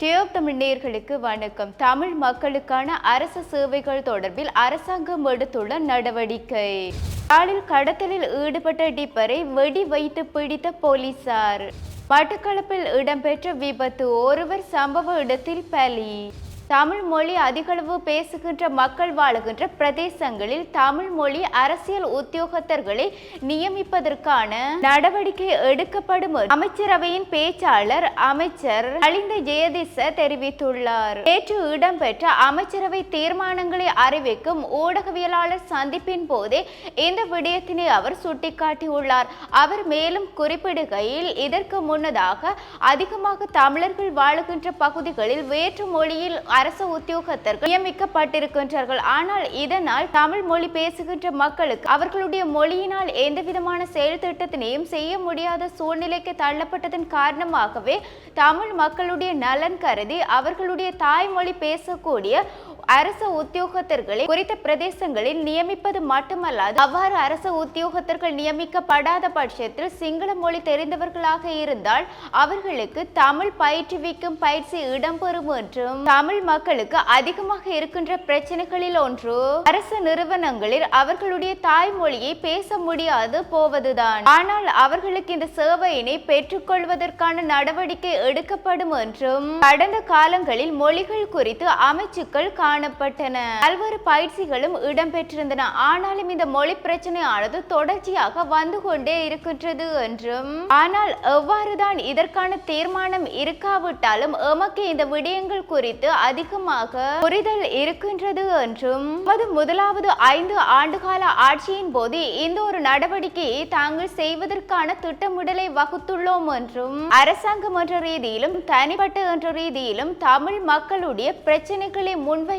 Tube Tamil நேயர்களுக்கு வணக்கம். தமிழ் மக்களுக்கான அரசு சேவைகள் தொடர்பில் அரசாங்கம் எடுத்துள்ள நடவடிக்கை. யாழில் கடத்தலில் ஈடுபட்ட டிப்பரை வெடி வைத்து பிடித்த போலீசார். மட்டக்களப்பில் இடம்பெற்ற விபத்து ஒருவர் சம்பவ இடத்தில் பலி. தமிழ் மொழி அதிகளவு பேசுகின்ற மக்கள் வாழுகின்ற பிரதேசங்களில் தமிழ் மொழி அரசியல் உத்தியோகத்தர்களை நியமிப்பதற்கான நடவடிக்கை எடுக்கப்படும் அமைச்சரவையின் பேச்சாளர் அமைச்சர் அழிந்த ஜெயதிச தெரிவித்துள்ளார். நேற்று இடம்பெற்ற அமைச்சரவை தீர்மானங்களை அறிவிக்கும் ஊடகவியலாளர் சந்திப்பின் போதே இந்த விடயத்தினை அவர் சுட்டிக்காட்டியுள்ளார். அவர் மேலும் குறிப்பிடுகையில் இதற்கு முன்னதாக அதிகமாக தமிழர்கள் வாழுகின்ற பகுதிகளில் வேற்று மொழியில் அரசு உத்தியோகத்தர்கள் நியமிக்கப்பட்டிருக்கின்றார்கள். ஆனால் இதனால் தமிழ் மொழி பேசுகின்ற மக்களுக்கு அவர்களுடைய மொழியினால் எந்த விதமான செயல் திட்டத்தினையும் செய்ய முடியாத சூழ்நிலைக்கு தள்ளப்பட்டதன் காரணமாகவே தமிழ் மக்களுடைய நலன் கருதி அவர்களுடைய தாய்மொழி பேசக்கூடிய அரசு உத்தியோகத்தர்களை குறித்த பிரதேசங்களில் நியமிப்பது மட்டுமல்லாது அவ்வாறு அரசு உத்தியோகத்தர்கள் நியமிக்கப்படாத பட்சத்தில் சிங்கள மொழி தெரிந்தவர்களாக இருந்தால் அவர்களுக்கு தமிழ் பயிற்றுவிக்கும் பயிற்சி இடம்பெறும் என்றும் தமிழ் மக்களுக்கு அதிகமாக இருக்கின்ற பிரச்சனைகளில் ஒன்று. அரசு நிறுவனங்களில் அவர்களுடைய தாய்மொழியை பேச முடியாது போவதுதான். ஆனால் அவர்களுக்கு இந்த சேவையினை பெற்றுக்கொள்வதற்கான நடவடிக்கை எடுக்கப்படும் என்றும் கடந்த காலங்களில் மொழிகள் குறித்து அமைச்சுக்கள் காணப்பட்டன. பல்வேறு பயிற்சிகளும் இடம்பெற்றிருந்தன. ஆனாலும் இந்த மொழி பிரச்சனையானது தொடர்ச்சியாக வந்து கொண்டே இருக்கின்றது என்றும் ஆனால் எவ்வாறுதான் இதற்கான தீர்மானம் இருக்காவிட்டாலும் எமக்கு இந்த விடயங்கள் குறித்து அதிகமாக புரிதல் இருக்கின்றது என்றும் முதலாவது ஐந்து ஆண்டுகால ஆட்சியின் போது இந்த ஒரு நடவடிக்கையை தாங்கள் செய்வதற்கான திட்டமிடலை வகுத்துள்ளோம் என்றும் அரசாங்கம் என்ற ரீதியிலும் தனிப்பட்ட என்ற ரீதியிலும் தமிழ் மக்களுடைய பிரச்சனைகளை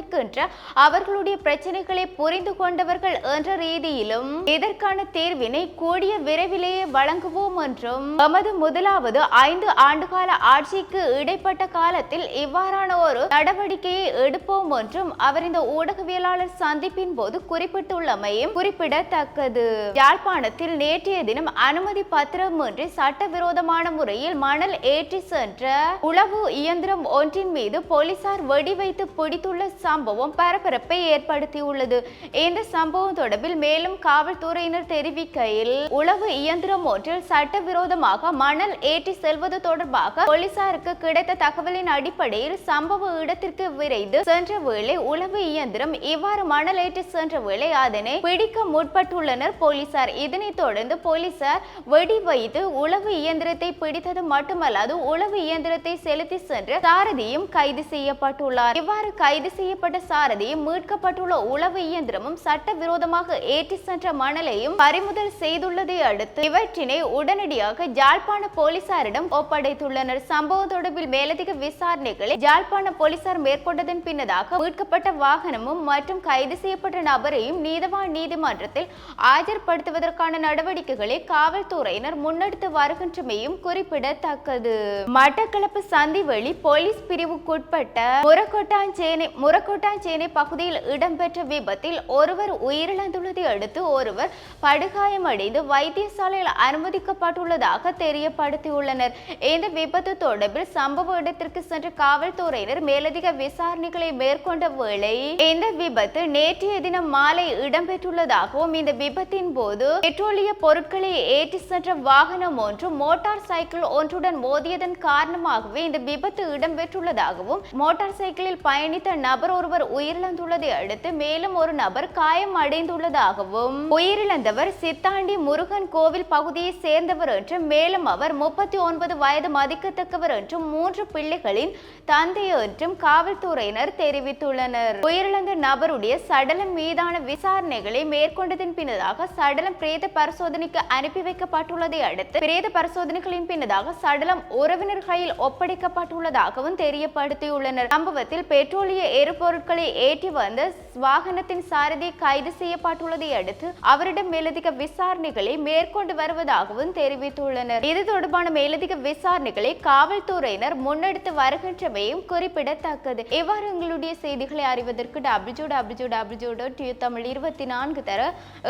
இருக்கின்ற அவர்களுடைய பிரச்சனைகளை புரிந்து கொண்டவர்கள் என்ற ரீதியிலும் இதற்கான தீர்வினை கூடிய விரைவிலேயே வழங்குவோம் என்றும் எமது முதலாவது ஐந்து ஆண்டுகால ஆட்சிக்கு இடைப்பட்ட காலத்தில் இவ்வாறான ஒரு நடவடிக்கையை எடுப்போம் என்றும் அவர் இந்த ஊடகவியலாளர் சந்திப்பின் போது குறிப்பிட்டுள்ளமையும் குறிப்பிடத்தக்கது. யாழ்ப்பாணத்தில் நேற்றைய தினம் அனுமதி பத்திரமின்றி சட்டவிரோதமான முறையில் மணல் ஏற்றி சென்ற உளவு இயந்திரம் ஒன்றின் மீது போலீசார் வெடி வைத்து பிடித்துள்ள சம்பவம் பரபரப்பை ஏற்படுத்தியுள்ளது. இந்த சம்பவம் தொடர்பில் மேலும் காவல்துறையினர் தெரிவிக்கையில் உளவு இயந்திரம் ஒன்றில் சட்டவிரோதமாக மணல் ஏற்றி செல்வது தொடர்பாக போலீசாருக்கு கிடைத்த தகவலின் அடிப்படையில் சம்பவ இடத்திற்கு விரைந்து சென்ற வேளை உளவு இயந்திரம் இவ்வாறு மணல் ஏற்றி சென்ற வேளை அதனை பிடிக்க முற்பட்டுள்ளனர் போலீசார். இதனைத் தொடர்ந்து போலீசார் வெடி வைத்து உளவு இயந்திரத்தை பிடித்தது மட்டுமல்லாது உளவு இயந்திரத்தை செலுத்தி சென்ற சாரதியும் கைது செய்யப்பட்டுள்ளார். இவ்வாறு கைது செய்ய செய்யப்பட்ட சாரதி மீட்கப்பட்டுள்ள உளவு இயந்திரமும் சட்டவிரோதமாக ஏற்றி சென்ற மணலையும் பறிமுதல் செய்துள்ளதை அடுத்து இவற்றினை உடனடியாக ஜாழ்ப்பாண போலீசாரிடம் ஒப்படைத்துள்ளனர். சம்பவம் தொடர்பில் மேலதிக விசாரணைகளை ஜாழ்ப்பாண போலீசார் மேற்கொண்டதன் பின்னதாக மீட்கப்பட்ட வாகனமும் மற்றும் கைது செய்யப்பட்ட நபரையும் நீதவான் நீதிமன்றத்தில் ஆஜர்படுத்துவதற்கான நடவடிக்கைகளை காவல்துறையினர் முன்னெடுத்து வருகின்றமையும் குறிப்பிடத்தக்கது. மட்டக்களப்பு சந்திவெளி போலீஸ் பிரிவுக்குட்பட்ட முரக்கொட்டாஞ்சேனை வடகோட்டாஞ்சேனை பகுதியில் இடம்பெற்ற விபத்தில் ஒருவர் உயிரிழந்துள்ளதை அடுத்து ஒருவர் படுகாயமடைந்து வைத்தியசாலையில் அனுமதிக்கப்பட்டுள்ளதாக தெரியப்படுத்தியுள்ளனர். இந்த விபத்து தொடர்பில் சம்பவ இடத்திற்கு சென்ற காவல்துறையினர் மேலதிக விசாரணைகளை மேற்கொண்ட வேளை இந்த விபத்து நேற்றைய தினம் மாலை இடம்பெற்றுள்ளதாகவும் இந்த விபத்தின் போது பெட்ரோலிய பொருட்களை ஏற்றி சென்ற வாகனம் ஒன்று மோட்டார் சைக்கிள் ஒன்றுடன் மோதியதன் காரணமாகவே இந்த விபத்து இடம்பெற்றுள்ளதாகவும் மோட்டார் சைக்கிளில் பயணித்த நபர் ஒருவர் உயிரிழந்துள்ளதை அடுத்து மேலும் ஒரு நபர் காயம் அடைந்துள்ளதாகவும் உயிரிழந்தவர் சித்தாண்டி முருகன் கோவில் பகுதியை சேர்ந்தவர் என்றும் மேலும் அவர் முப்பத்தி ஒன்பது வயது மதிக்கத்தக்கவர் என்றும் மூன்று பிள்ளைகளின் தந்தை என்றும் காவல்துறையினர் தெரிவித்துள்ளனர். உயிரிழந்த நபருடைய சடலம் மீதான விசாரணைகளை மேற்கொண்டதன் பின்னதாக சடலம் பிரேத பரிசோதனைக்கு அனுப்பி வைக்கப்பட்டுள்ளதை அடுத்து பிரேத பரிசோதனைகளின் பின்னதாக சடலம் உறவினர்களில் ஒப்படைக்கப்பட்டுள்ளதாகவும் தெரியப்படுத்தியுள்ளனர். சம்பவத்தில் பெட்ரோலிய பொருட்களை ஏற்றி வந்த வாகனத்தின் சாரதி கைது செய்யப்பட்டுள்ளதை அடுத்து அவரிடம் மேலதிக விசாரணைகளை மேற்கொண்டு வருவதாகவும் தெரிவித்துள்ளனர். இது தொடர்பான மேலதிக விசாரணைகளை காவல்துறையினர் முன்னெடுத்து வருகின்றமையும் குறிப்பிடத்தக்கது. இவ்வாறு எங்களுடைய செய்திகளை அறிவதற்கு W W W dot Tamil இருபத்தி நான்கு தர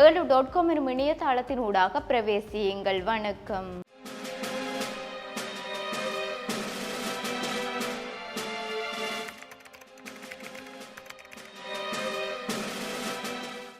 ஏழு டாட் காம் எனும் இணையதளத்தின் ஊடாக பிரவேசியுங்கள். வணக்கம்.